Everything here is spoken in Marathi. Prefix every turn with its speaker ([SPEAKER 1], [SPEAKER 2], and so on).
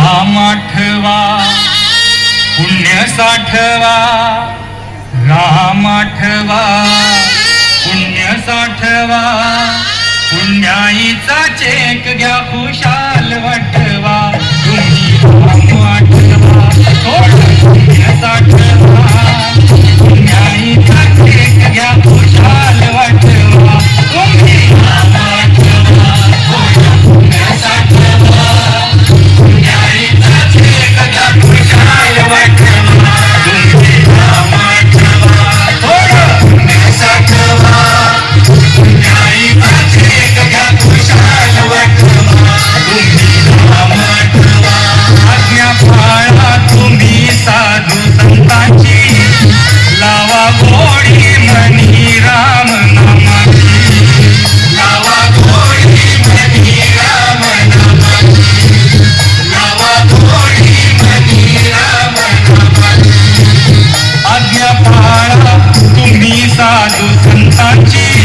[SPEAKER 1] रामाठवा पुण्य साठवा रामाठवा पुण्य साठवा पुण्याईचा चेक घ्या खुशाल वाट. साक्षी